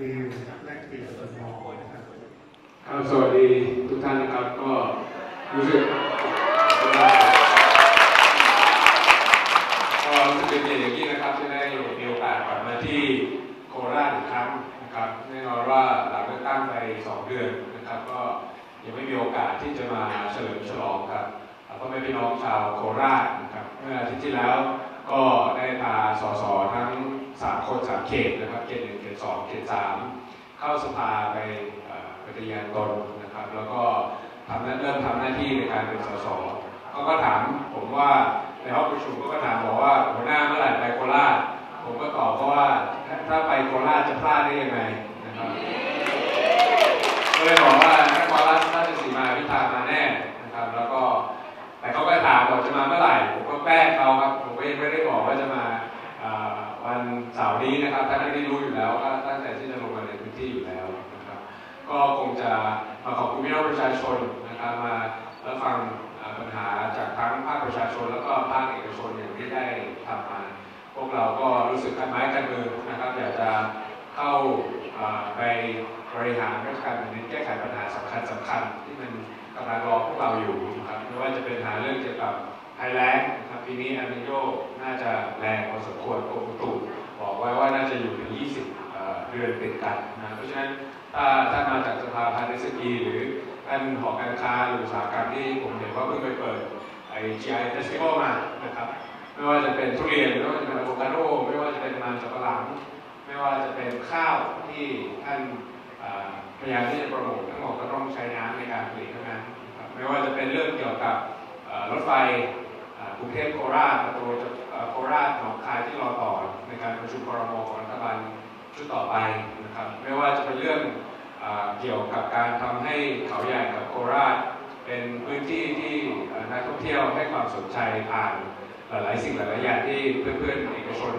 รีแลกเปลี่ยนสมองนะครับสวัสดีทุกท่านนะครับก็รู้สึกก็รู้สึกเป็นเกียรติอย่างยิ่งนะครับที่ได้มีโอกาสกลับมาที่โคราชอีกครั้งนะครับแน่นอนว่าหลังเลือกตั้งไป2เดือนนะครับ ก็ยังไม่มีโอกาสที่จะมาเฉลิมฉลองครับพ่อแม่พี่น้องชาวโคราชนะครับเมื่ออาทิตย์ที่แล้วก็ได้พาสสทั้ง สามคนสามเขตนะครับเขตหนึ่งเขตสองเขตสามเข้าสภาไปปฏิญาณตนนะครับ แล้วก็ทำหน้าเริ่มทำหน้าที่ในการเป็นสสเขาก็ถามผมว่าในห้องประชุมเขาก็ถามบอกว่าหัวหน้าเมื่อไหร่ไปโคราชผมก็ตอบเพราะว่าถ้าไปโคราชจะพลาดได้ยังไงนะครับ มาขอบคุณพี่น้องประชาชนนะครับมารับฟังปัญหาจากทั้งภาคประชาชน แล้วก็ภาคเอกชนอย่างที่ได้ทำมา พวกเราก็รู้สึกกันไม้กันมือนะครับอยากจะเข้าไปบริหารราชการแผ่นดินแก้ไขปัญหาสำคัญสำคัญที่มันกำลังรอพวกเราอยู่นะครับไม่ว่าจะเป็นหาเรื่องเกี่ยวกับภัยแล้งนะครับปีนี้อันนิโยน่าจะแรงพอสมควรกรมอุตุบอกไว้ว่าน่าจะอยู่ถึง 20 เอ่อเดือนติดกันนะเพราะฉะนั้นถ้าท่านมาจากสภาพันธ์เอสกีหรือท่านหอการค้าหรืออุตสาหกรรมที่ผมเห็นว่าเพิ่งไปเปิดไอ GI Festival มานะครับไม่ว่าจะเป็นทุเรียนไม่ว่าจะเป็นอะโวคาโดไม่ว่าจะเป็นมันสับปะหลัง ไม่ว่าจะเป็นข้าวที่ท่านพยายามที่จะโปรโมททั้งหมดก็ต้องใช้น้ำในการผลิตเท่านั้นไม่ว่าจะเป็นเรื่องเกี่ยวกับรถไฟกรุงเทพโคราชประตูโคราชหนองคายที่รอต่อในการประชุมครมของรัฐบาล ชุดต่อไปนะครับ ไม่ว่าจะเป็นเรื่องอเกี่ยวกับการทำให้เขาใหญ่กับโคราช เป็นพื้นที่ที่เอ่อนักท่องเที่ยวให้ความสนใจผ่านหลายๆสิ่งหลายๆอย่างที่เพื่อนๆเอกชน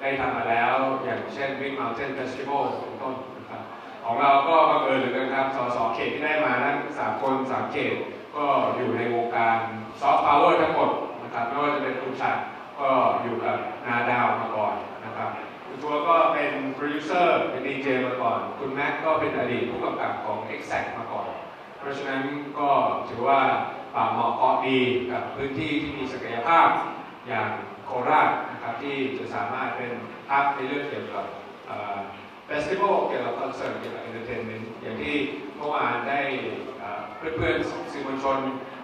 ได้ทำมาแล้ว อย่างเช่น Big Mountain Festival เป็นต้นนะครับของเราก็บังเอิญเหลือเกินครับสสเขตที่ได้มานั้นสามคนสามเขตก็อยู่ในวงการซอฟต์พาวเวอร์ทั้งหมดนะครับไม่ว่าจะเป็นคุณชัดก็อยู่กับนาดาวมาก่อนนะครับ คุณทัวร์ก็เป็นโปรดิวเซอร์เป็นดีเจมาก่อน คุณแม็กก็เป็นอดีตผู้กำกับของ Exact มาก่อน เพราะฉะนั้นก็ถือว่าป่าเหมาะเกาะดีกับพื้นที่ที่มีศักยภาพอย่างโคราชนะครับที่จะสามารถเป็นพับในเรื่องเกี่ยวกับเฟสติวัลเกี่ยวกับคอนเสิร์ตเกี่ยวกับเอนเตอร์เทนเมนต์อย่างที่เมื่อวานได้เอ่อเพื่อนๆสื่อมวลชน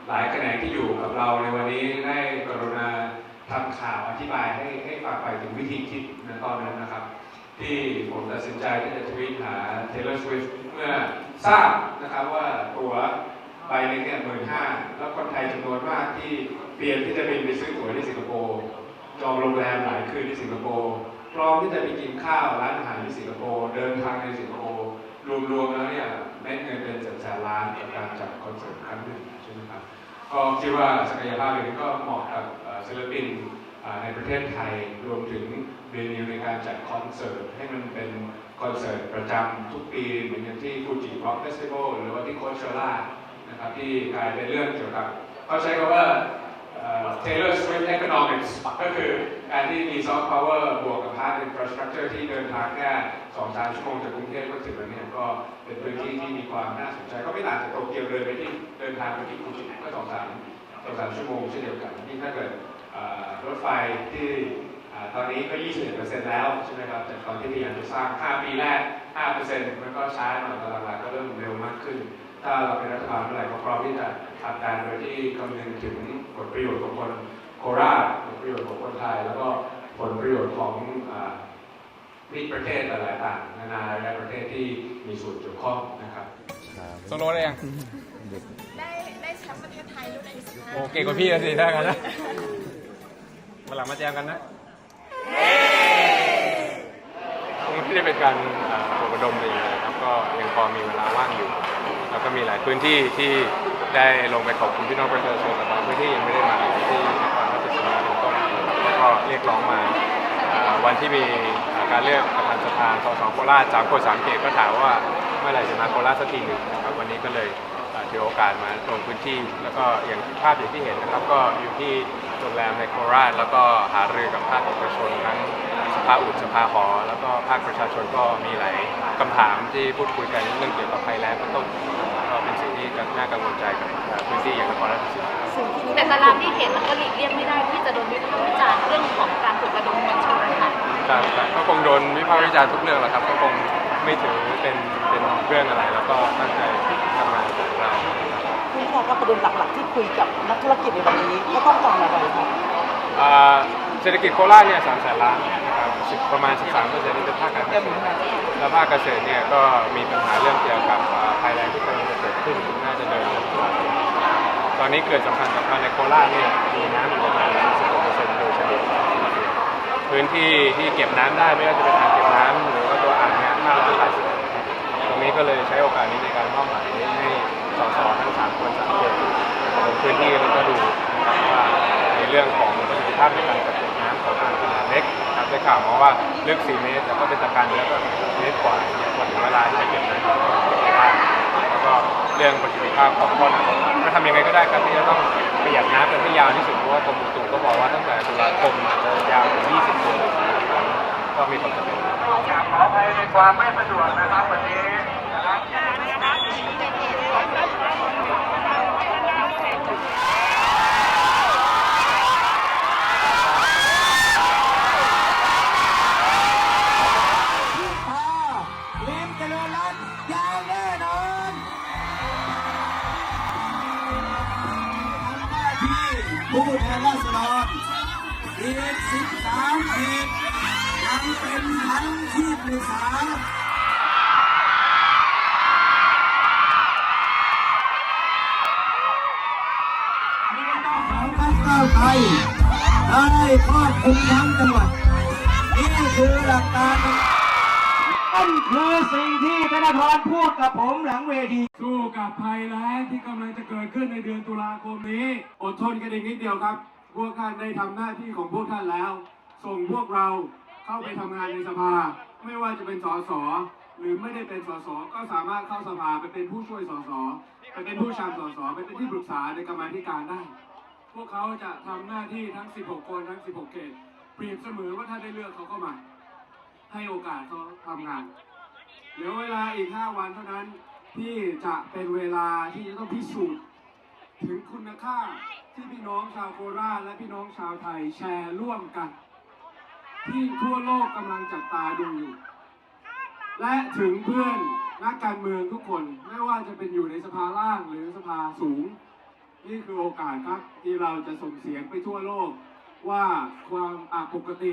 หลายแขนงที่อยู่กับเราในวันนี้ได้กรุณา ทำข่าวอธิบายให้ให้ฟังไปถึงวิธีคิดในตอนนั้นนะครับ ที่ผมตัดสินใจที่จะทวีตหา Taylor Swift เมื่อทราบนะครับว่าตั๋วใบหนึงเนี่ยหมื่นห้าแล้วคนไทยจำนวนมากที่เตรียมที่จะบินไปซื้อตั๋วที่สิงคโปร์จองโรงแรมหลายคืนที่สิงคโปร์พร้อมที่จะไปกินข้าวร้านอาหารที่สิงคโปร์เดินทางในสิงคโปร์รวมๆแล้วเนี่ยเม็ดเงินเป็นแสนๆล้านกับการจัดคอนเสิร์ตครั้งหนึ่งใช่ไหมครับก็คิดว่าศักยภาพอย่างก็เหมาะกับ ศิลปินในประเทศไทยรวมถึงเวนิวในการจัดคอนเสิร์ตให้มันเป็นคอนเสิร์ตประจำทุกปีเหมือนอย่างที่ฟูจิร็อกเฟสติวัลหรือว่าที่โคเชล่านะครับที่กลายเป็นเรื่องเกี่ยวกับเขาใช้คำว่าเอ่อ Taylor Swift Economics ก็คือการที่มีซอฟต์พาวเวอร์บวกกับพาร์ทอินฟราสตรักเจอร์ที่เดินทางแค่สองสามชั่วโมงจากกรุงเทพก็ถึงแล้วเนี่ยก็เป็นพื้นที่ที่มีความน่าสนใจ ก็ไม่ต่างจากโตเกียวเดินไปที่เดินทางไปที่ฟูจิก็สองสามสองสามชั่วโมงเช่นเดียวกันนี่ถ้าเกิด รถไฟที่อ่าตอนนี้ก็ 21%แล้วใช่ไหมครับจากตอนที่พยายามจะสร้าง 5 ปีแรก 5%มันก็ช้าหน่อยแต่หลังๆก็เริ่มเร็วมากขึ้น ถ้าเราเป็นรัฐบาลเมื่อไหร่ก็พร้อมที่จะผลักดันโดยที่คำนึงถึงผลประโยชน์ของคนโคราชผลประโยชน์ของคนไทย แล้วก็ผลประโยชน์ของอ่ามิตรประเทศหลายๆต่างนานาหลายๆประเทศที่มีส่วนเกี่ยวข้องนะครับโซโล่ได้ยังได้ได้แชมป์ประเทศไทยรุ่นอายุ15โอเก่งกว่าพี่แล้วสิถ้างั้นนะ มาหลังมาแจมกันนะคงไม่ได้เป็นการปลุกระดมอะไรอย่างเงี้ยนะครับก็ยังพอมีเวลาว่างอยู่ แล้วก็มีหลายพื้นที่ที่ได้ลงไปขอบคุณพี่น้องประชาชนแต่บางพื้นที่ยังไม่ได้มาที่นครราชสีมาเป็นต้นแล้วก็เรียกร้องมาอ่าวันที่มีการเลือกประธานสภาสสโคราชสามคนสามเขตก็ถามว่าเมื่อไหร่จะมาโคราชสักทีหนึ่งนะครับวันนี้ก็เลย ถือโอกาสมาลงพื้นที่ แล้วก็อย่างภาพอย่างที่เห็นนะครับ ก็อยู่ที่โรงแรมในโคราช แล้วก็หารือกับภาคเอกชนทั้งภาอุดสภาหอ แล้วก็ภาคประชาชนก็มีหลายคำถามที่พูดคุยกันเรื่องเกี่ยวกับภัยแล้งเป็นต้นก็เป็นสิ่งที่น่ากังวลใจกับเอ่อพื้นที่อย่างนครราชสีมาแต่ตารางที่เห็นมันก็หลีกเลี่ยงไม่ได้ที่จะโดนวิพากษ์วิจารณ์เรื่องของการปลุกระดมมวลชนนะคะครับครับก็คงโดนวิพากษ์วิจารณ์ทุกเรื่องแหละครับ ก็คงไม่ถือเป็นเป็นเรื่องอะไรแล้วก็ตั้งใจทำงานของ เราคุณค่ะก็ประเด็นหลักๆที่คุยกับนักธุรกิจในวันนี้ก็ต้องการอะไรครับอ่าเศรษฐกิจโคราชเนี่ยสามแสนล้านนะครับสิบประมาณ 13เปอร์เซ็นต์นี่เป็นภาคการเกษตรแล้วภาคเกษตรเนี่ยก็มีปัญหาเรื่องเกี่ยวกับอ่าภัยแล้งที่กำลังจะเกิดขึ้นน่าจะเดินทางตลอดตอนนี้เกิดสำคัญสำคัญในโคราชเนี่ยมีน้ำอยู่ประมาณ46เปอร์เซ็นต์โดยเฉลี่ยพื้นที่ที่เก็บน้ำได้ไม่ว่าจะเป็นอ่างเก็บน้ำหรือว่าตัวอ่างเนี่ยมากกว่า80ตรงนี้ก็เลยใช้โอกาสนี้ในการมอบหมายให้ สสทั้งสามคนสังเกตลงพื้นที่แล้วก็ดูนะครับว่าในเรื่องของประสิทธิภาพในการกักเก็บน้ำของอ่างขนาดเล็กนะครับได้ข่าวมาว่าลึก4 เมตรแต่ก็เป็นตะการแล้วก็เมตรกว่าเนี่ยพอถึงเวลาที่จะเก็บน้ำเก็บไม่ได้แล้วก็เรื่องประสิทธิภาพของท่อน้ำก็ทำยังไงก็ได้ครับที่จะต้องประหยัดน้ำกันให้ยาวที่สุดเพราะว่ากรมอุตุก็บอกว่าตั้งแต่ตุลาคมอาจะยาวถึง 20เดือนก็มีความจำเป็นขออภัยในความไม่สะดวกนะครับวันนี้ ผู้แทนราษฎรอีก13เขตยังเป็นทั้งที่ปรึกษาของพรรคก้าวไกลได้ครอบคลุมทั้งจังหวัด นี่คือหลักการ นั่นคือสิ่งที่ธนาธรพูดกับผมหลังเวที สู้กับภัยแล้งที่กำลังจะเกิดขึ้นในเดือนตุลาคมนี้ อดทนกันอีกนิดเดียวครับ พวกท่านได้ทำหน้าที่ของพวกท่านแล้ว ส่งพวกเราเข้าไปทำงานในสภา ไม่ว่าจะเป็นสสหรือไม่ได้เป็นสสก็สามารถเข้าสภาไปเป็นผู้ช่วยสสไปเป็นผู้ชามสสไปเป็นที่ปรึกษาในกรรมาธิการได้ พวกเขาจะทำหน้าที่ทั้ง 16 คนทั้ง 16 เขตเปรียบเสมือนว่าถ้าได้เลือกเขาเข้ามา ให้โอกาสเขาทำงานเหลือเวลาอีก 5 วันเท่านั้นที่จะเป็นเวลาที่จะต้องพิสูจน์ถึงคุณค่าที่พี่น้องชาวโคราชและพี่น้องชาวไทยแชร์ร่วมกัน ที่ทั่วโลกกำลังจับตาดูอยู่ และถึงเพื่อนนักการเมืองทุกคนไม่ว่าจะเป็นอยู่ในสภาล่างหรือสภาสูง นี่คือโอกาสครับที่เราจะส่งเสียงไปทั่วโลกว่าความอปกติ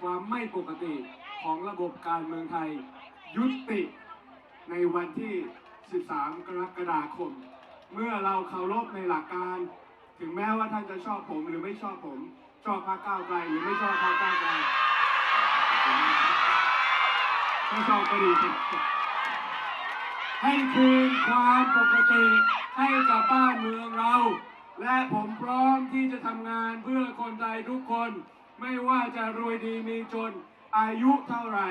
ความไม่ปกติ ของระบบการเมืองไทย ยุติในวันที่ 13 กรกฎาคม เมื่อเราเคารพในหลักการ ถึงแม้ว่าท่านจะชอบผมหรือไม่ชอบผม ชอบพรรคก้าวไกลหรือไม่ชอบพรรคก้าวไกลไม่ชอบก็ดีให้คืนความปกติให้กับบ้านเมืองเรา และผมพร้อมที่จะทำงานเพื่อคนไทยทุกคน ไม่ว่าจะรวยดีมีจน อายุเท่าไหร่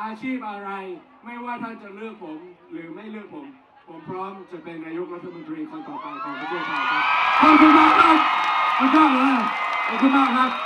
อาชีพอะไร ไม่ว่าท่านจะเลือกผม หรือไม่เลือกผม ผมพร้อมจะเป็นนายกรัฐมนตรีคนต่อไปของประเทศไทยครับ ขอบคุณมากครับขอบคุณมากเลยขอบคุณมากครับ